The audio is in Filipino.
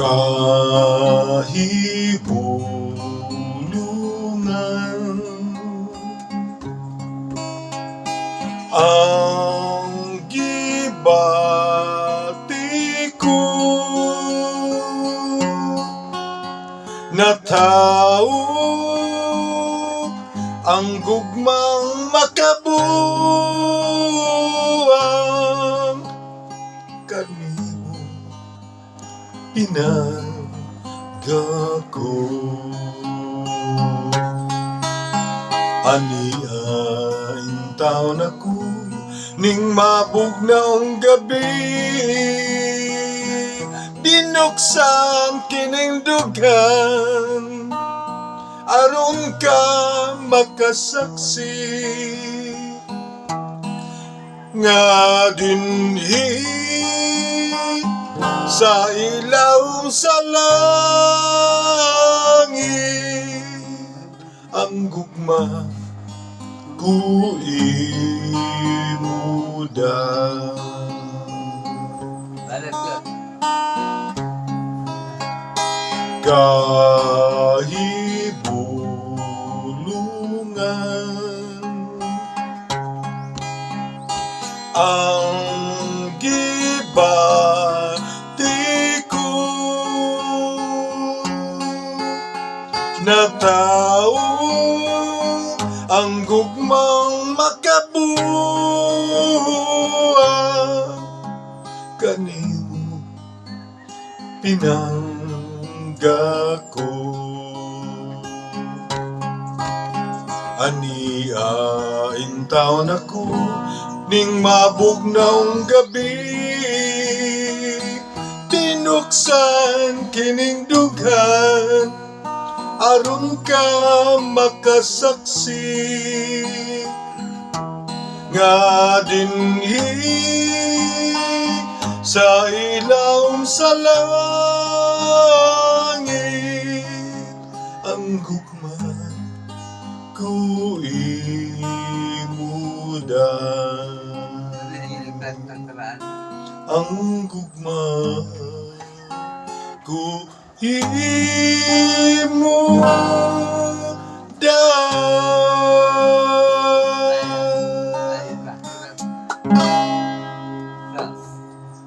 kahibulungan ang gibati ko na tao ang gugmang makabuang pinagako. Ani ang taon ako ning mabugnaong gabi. Binuksan kining dugan. Aron ka makasaksi. Nga dinhi sa ilaw sa langit ang gugma ku imuda kahibulungan. Ang na tao ang gugmang makabuang kanimo pinangga ko Ania in taon ako ning mabugnaong gabi. Tinuksan kining dughan aron ka makasaksi. Nga dinhi sa ilaw sa langit ang gugma ku imuda ang gugma ku imuda